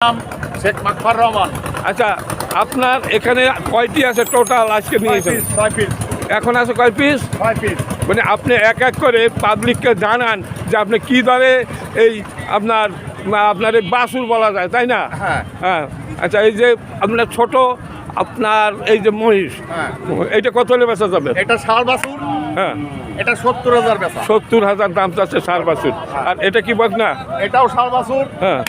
নাম শেখ মাকফার রহমান। আচ্ছা আপনার এখানে কয়টি আছে টোটাল আজকে নিয়েছেন ছয় পিস এখন আছে কয় পিস ছয় পিস মানে আপনি এক এক করে পাবলিককে জানান যে আপনি কী দরে এই আপনার আপনার এই বাসুর বলা যায় তাই না? হ্যাঁ। হ্যাঁ। আচ্ছা এই যে আপনার ছোট আপনার এই যে মহিষ হ্যাঁ। এইটা কত হলে বেচা যাবে? এটা ষাড় বাসুর হ্যাঁ। এটা সত্তর হাজার বেচা। সত্তর হাজার দাম চাচ্ছে সার বাছুর। আর এটা কি বক না এটাও ষাড় বাসুর হ্যাঁ।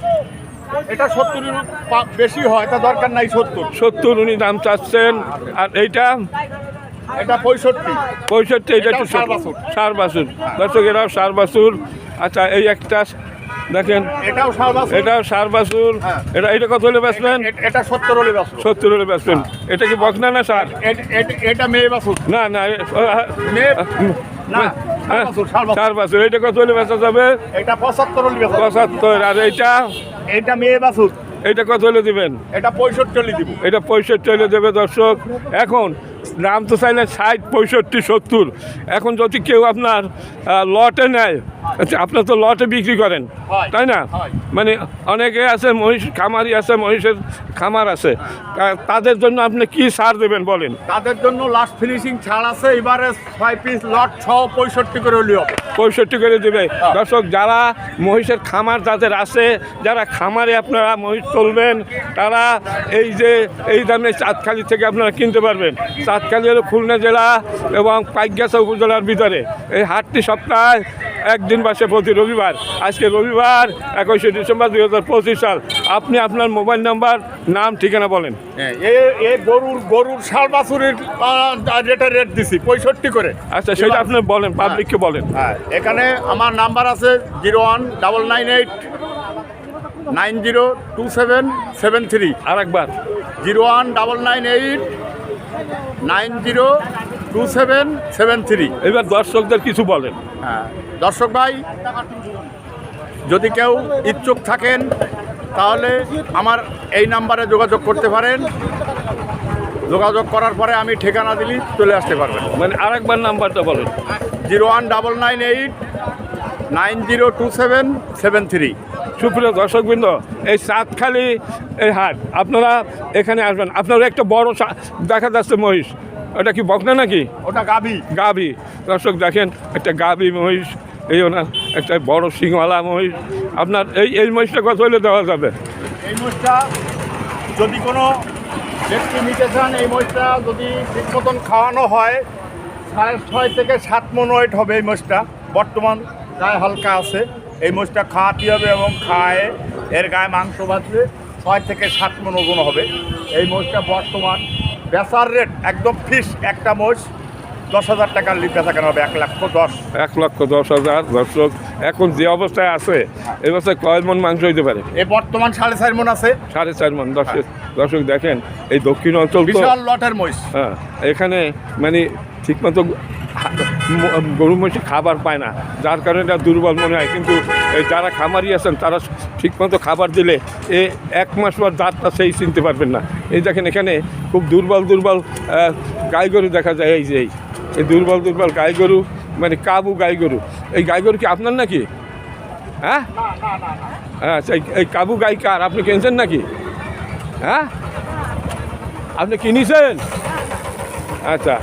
এটা সত্তরের পা- বেশি হয় তা দরকার নাই সত্তর। সত্তর উনি দাম চাচ্ছেন আর এইটা? এটা পঁয়ষট্টি। পঁয়ষট্টি এটা একটু এটাও ষাঁড় বাছুর। সার বাছুর দর্শক এটাও সার বাছুর আচ্ছা এই একটা দেখেন। এটাও এটাও সার হ্যাঁ। এটা এটা কত হলে বেচবেন? এটা সত্তর হলে বাছুর সত্তর হলে বেচবেন। এটা কি বকনা না সার? এটা মেয়ে বাছুর না না মেয়ে বাছুর সার এটা কত হলে বেচা যাবে? এটা পঁচাত্তর পঁচাত্তর। আর এইটা? এটা মেয়ে বাছুর এটা কত হলে দিবেন? এটা পঁয়ষট্টি হলে দিব। এটা পঁয়ষট্টি হলে দেবে দর্শক। এখন দাম তো চাইলে ষাট পঁয়ষট্টি সত্তর। এখন যদি কেউ আপনার লটে নেয় আচ্ছা, আপনার তো লটে বিক্রি করেন তাই না? মানে অনেকে আছে মহিষ খামারি আছে মহিষের খামার আছে। তাদের জন্য আপনি কি সার দেবেন বলেন? তাদের জন্য লাস্ট ফিনিশিং ছাড় আছে এবারে ছয় পিস লট ছ পঁয়ষট্টি করে হলে পঁয়ষট্টি করে দেবে। হ্যাঁ। দর্শক যারা মহিষের খামার যাদের আছে যারা খামারে আপনারা মহিষ চলবেন তারা এই যে এই দামে চাঁদখালি থেকে আপনারা কিনতে পারবেন। চাঁদখালি হলো খুলনা জেলা এবং পাইকগাছা উপজেলার ভিতরে। এই হাটটি সপ্তাহে একদিন বাসে প্রতি রবিবার আজকে রবিবার একুশে ডিসেম্বর দুই হাজার পঁচিশ সাল। আপনি আপনার মোবাইল নাম্বার নাম ঠিকানা বলেন। হ্যাঁ, গরুর গরুর শাল বাছুরের রেটে রেট দিছি পঁয়ষট্টি করে। আচ্ছা সেটা আপনি বলেন পাবলিককে বলেন। হ্যাঁ এখানে আমার নাম্বার আছে zero one double nine eight nine zero two seven seven three. আরেকবার। Zero one double nine eight nine zero two seven seven three এবার দর্শকদের কিছু বলেন। হ্যাঁ দর্শক ভাই যদি কেউ ইচ্ছুক থাকেন তাহলে আমার এই নাম্বারে যোগাযোগ করতে পারেন। যোগাযোগ করার পরে আমি ঠিকানা দিলি চলে আসতে পারবেন। মানে আরেকবার নাম্বারটা বলেন। Zero one double nine eight nine zero two seven seven three. সুপ্রিয় দর্শকবৃন্দ এই সাতখালি এই হাট আপনারা এখানে আসবেন। আপনারা একটা বড় দেখা যাচ্ছে মহিষ। ওটা কি বকনা নাকি? ওটা গাবি। গাভি দর্শক দেখেন একটা গাভি মহিষ এই ওনার একটা বড় সিংওয়ালা মহিষ। আপনার এই এই মহিষটা কত হলে দেওয়া যাবে? এই মোষটা যদি কোনো ব্যক্তি নিতে চান এই মোষটা যদি ঠিক মতন খাওয়ানো হয় সাড়ে ছয় থেকে সাত মন ওয়েট হবে এই মোষটা বর্তমান গায়ে হালকা আছে। এই মোষটা খাওয়াতে হবে এবং খায় এর গায়ে মাংস বাঁচলে ছয় থেকে সাত মন ওজন হবে। এই মোষটা বর্তমান বেচার রেট একদম ফিস একটা মোষ দশ হাজার টাকার বেচা কেন হবে এক লক্ষ দশ। এক লক্ষ দশ হাজার দর্শক এখন যে অবস্থায় আছে এবছর কয় মন মাংস হইতে পারে? এ বর্তমান সাড়ে চার মন আছে। সাড়ে চার মন দর্শক দর্শক দেখেন এই দক্ষিণ অঞ্চল বিশাল লটের মহিষ। হ্যাঁ এখানে মানে ঠিকমতো গরু মহিষে খাবার পায় না। যার কারণে এটা দুর্বল মনে হয়। কিন্তু যারা খামারি আছেন, তারা ঠিকমতো খাবার দিলে এ এক মাস পর দাঁতটা সেই চিনতে পারবেন না। এই দেখেন এখানে খুব দুর্বল দুর্বল গাই গরু দেখা যায়। এই যে, এই দুর্বল দুর্বল গাই গরু মানে কাবু গাই গরু। এই গাই গরু কি আপনার নাকি? হ্যাঁ? এই- এই কাবু গাই কার? আপনি কিনছেন নাকি? হ্যাঁ? আপনি কিনেছেন? আচ্ছা।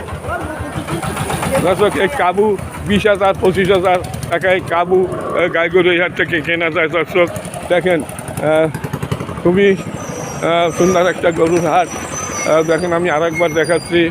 দর্শক এই কাবু বিশ হাজার পঁচিশ হাজার টাকা এই কাবু আহ, গাই গরু এই হাট থেকে কেনা যায়। দর্শক দেখেন খুবই সুন্দর একটা গরুর হাট। দেখেন আমি আরেকবার দেখাচ্ছি।